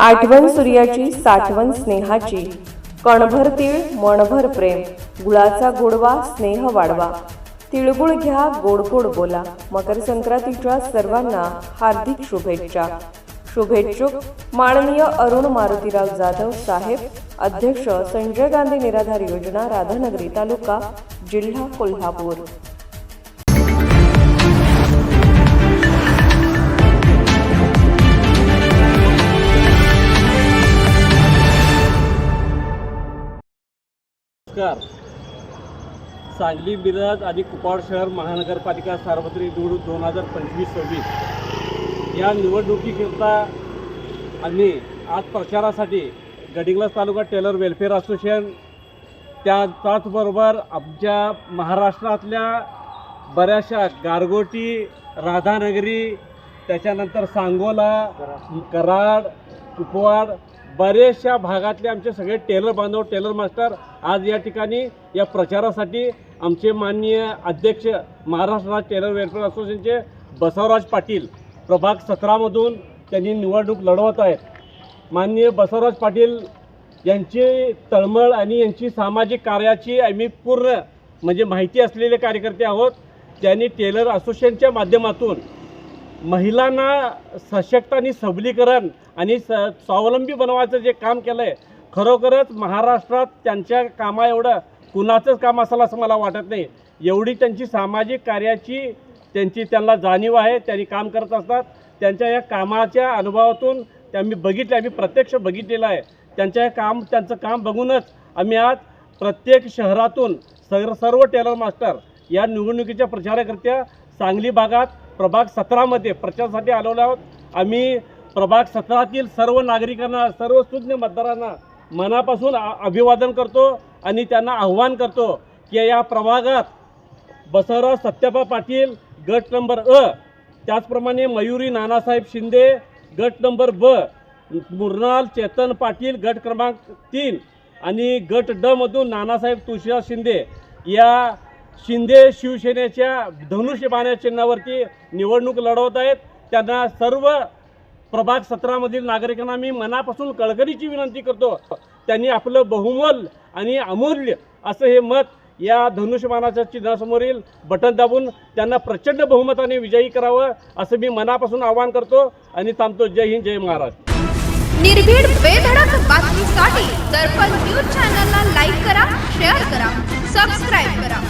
आठवण सूर्याची साठवण स्नेहाची. कणभर तीळ मणभर प्रेम. गुळाचा गोडवा स्नेह वाढवा. तिळगुळ घ्या गोड गोड बोला. मकर संक्रांतीच्या सर्वांना हार्दिक शुभेच्छा. शुभेच्छुक माननीय अरुण मारुतीराव जाधव साहेब अध्यक्ष संजय गांधी निराधार योजना राधानगरी तालुका जिल्हा कोल्हापूर. नमस्कार सांगली मिरज आणि कुपाड शहर महानगरपालिका सार्वत्रिक निवडणूक दोन हजार पंचवीस सव्वीस. या निवडणुकीकरिता आम्ही आज प्रचारासाठी गडिंग्लज तालुका टेलर वेलफेअर असोसिएशन त्या त्याचबरोबर आमच्या महाराष्ट्रातल्या बऱ्याचशा गारगोटी राधानगरी त्याच्यानंतर सांगोला कराड कुपवाड बरेचशा भागातले आमचे सगळे टेलर बांधव टेलर मास्टर आज या ठिकाणी या प्रचारासाठी आमचे माननीय अध्यक्ष महाराष्ट्र राज्य टेलर वेलफेअर असोसिएशनचे बसवराज पाटील प्रभाग सतरामधून त्यांनी निवडणूक लढवत आहेत. माननीय बसवराज पाटील यांची तळमळ आणि यांची सामाजिक कार्याची आम्ही पूर्ण म्हणजे माहिती असलेले कार्यकर्ते आहोत. त्यांनी टेलर असोसिएशनच्या माध्यमातून महिलांना सशक्त आणि सबलीकरण आणि स स्वावलंबी बनवायचं जे काम केलं आहे खरोखरच महाराष्ट्रात त्यांच्या कामा एवढं कुणाचंच काम असेल असं मला वाटत नाही. एवढी त्यांची सामाजिक कार्याची त्यांची त्यांना जाणीव आहे त्यांनी काम करत असतात. त्यांच्या या कामाच्या अनुभवातून ते आम्ही बघितले आम्ही प्रत्यक्ष बघितलेलं आहे. त्यांच्या काम त्यांचं काम बघूनच आम्ही आज प्रत्येक शहरातून सर सर्व टेलर मास्टर या निवडणुकीच्या प्रचाराकरित्या सांगली भागात प्रभाग सतरामध्ये प्रचारासाठी आलेलो आहोत. आम्ही प्रभाग सतरातील सर्व नागरिकांना सर्व सुज्ञ मतदारांना मनापासून आ- अभिवादन करतो आणि त्यांना आव्हान करतो की या प्रभागात बसवराव सत्यपा पाटील गट नंबर अ त्याचप्रमाणे मयुरी नानासाहेब शिंदे गट नंबर ब मुरनाल चेतन पाटील गट क्रमांक तीन आणि गट ड मधून नानासाहेब तुषार शिंदे या शिंदे शिवसेनेच्या धनुष्यबाण्या चिन्हावरती निवडणूक लढवत आहेत. त्यांना सर्व प्रभाग सत्रामधील नागरिकांना मी मनापासून कळकळीची विनंती करतो. त्यांनी आपलं बहुमोल आणि अमूल्य असं हे मत या धनुष्यबाणाच्या चिन्हासमोरील बटन दाबून त्यांना प्रचंड बहुमताने विजयी करावं असं मी मनापासून आवाहन करतो आणि थांबतो. जय हिंद जय महाराष्ट्र. निर्भीड बेधडक बातमीसाठी दर्पण न्यूज चॅनलला लाईक करा शेअर करा सबस्क्राईब करा.